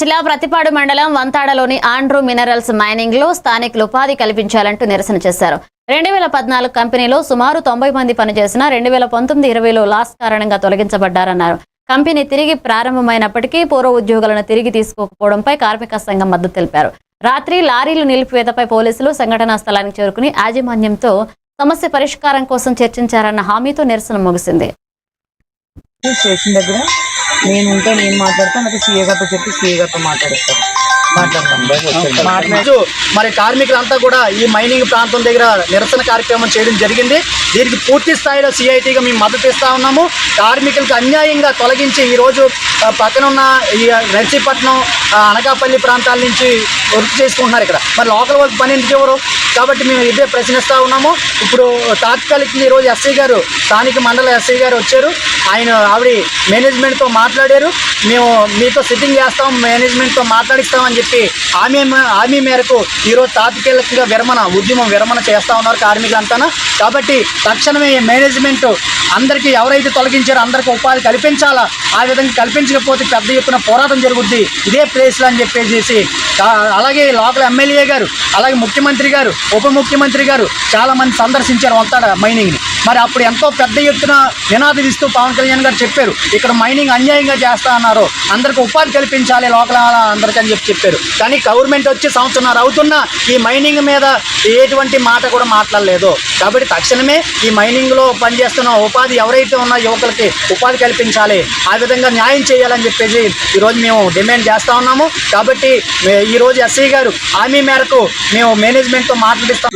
జిల్లా ప్రతిపాడు మండలం వంతాడలోని Andrew minerals మైనింగ్లో స్థానికులు ఉపాధి కల్పించాలంటూ నిరసన చేశారు. రెండు వేల పద్నాలుగు కంపెనీలో సుమారు తొంభై మంది పనిచేసిన రెండు వేల పంతొమ్మిది ఇరవైలో లాస్ కారణంగా తొలగించబడ్డారన్నారు. కంపెనీ తిరిగి ప్రారంభమైనప్పటికీ పూర్వ ఉద్యోగులను తిరిగి తీసుకోకపోవడంపై కార్మిక సంఘం మద్దతు తెలిపారు. రాత్రి లారీలు నిలిపివేతపై పోలీసులు సంఘటనా స్థలానికి చేరుకుని యాజమాన్యంతో సమస్య పరిష్కారం కోసం చర్చించారన్న హామీతో నిరసన ముగిసింది. స్టేషన్ దగ్గర నేను ఉంటే నేను మాట్లాడతాను అయితే సీఏ గారితో చెప్పి సీఏ గారితో మాట్లాడతాను మాట్లాడతాను మాట్లాడి రోజు మరి కార్మికులంతా కూడా ఈ మైనింగ్ ప్రాంతం దగ్గర నిరసన కార్యక్రమం చేయడం జరిగింది. దీనికి పూర్తి స్థాయిలో సిఐటిగా మేము మద్దతు ఇస్తా ఉన్నాము. కార్మికులకు అన్యాయంగా తొలగించి ఈ రోజు ఆ, పక్కన ఉన్న ఈ నర్సీపట్నం అనకాపల్లి ప్రాంతాల నుంచి వర్క్ చేసుకుంటున్నారు ఇక్కడ. మరి లోకల్ వర్క్ పని ఎందుకు ఎవరు కాబట్టి మేము ఇదే ప్రశ్నిస్తూ ఉన్నాము. ఇప్పుడు తాత్కాలిక ఈరోజు ఎస్ఐ గారు స్థానిక మండల ఎస్ఐ గారు వచ్చారు. ఆయన ఆవిడ మేనేజ్మెంట్తో మాట్లాడారు. మేము మీతో సిట్టింగ్ చేస్తాం మేనేజ్మెంట్తో మాట్లాడిస్తామని చెప్పి హామీ హామీ మేరకు ఈరోజు తాత్కాలికంగా విరమణ ఉద్యమం విరమణ చేస్తూ ఉన్నారు కార్మికులంతా కాబట్టి తక్షణమే మేనేజ్మెంట్ అందరికీ ఎవరైతే తొలగించారో అందరికీ ఉపాధి కల్పించాలా ఆ విధంగా కల్పించకపోతే పెద్ద ఎత్తున పోరాటం జరుగుద్ది. ఇదే ప్లేస్లో అని చెప్పేసి అలాగే లోకల్ ఎమ్మెల్యే గారు అలాగే ముఖ్యమంత్రి గారు ఉప ముఖ్యమంత్రి గారు చాలా మంది సందర్శించారు వంతాడ మైనింగ్ని. మరి అప్పుడు ఎంతో పెద్ద ఎత్తున నినాదం ఇస్తూ పవన్ కళ్యాణ్ గారు చెప్పారు ఇక్కడ మైనింగ్ అన్యాయంగా చేస్తా అన్నారు అందరికి ఉపాధి కల్పించాలి లోకల్ అందరికీ అని చెప్పి చెప్పారు. కానీ గవర్నమెంట్ వచ్చి సంవత్సరాలు అవుతున్నా ఈ మైనింగ్ మీద ఎటువంటి మాట కూడా మాట్లాడలేదు. కాబట్టి తక్షణమే ఈ మైనింగ్లో పనిచేస్తున్న ఉపాధి ఎవరైతే ఉన్న యువకులకి ఉపాధి కల్పించాలి ఆ విధంగా న్యాయం చేయాలని చెప్పేసి ఈరోజు మేము డిమాండ్ చేస్తా ఉన్నాము. కాబట్టి ఈరోజు ఎస్ఐ గారు హామీ మేరకు మేము మేనేజ్మెంట్తో rápido. Tá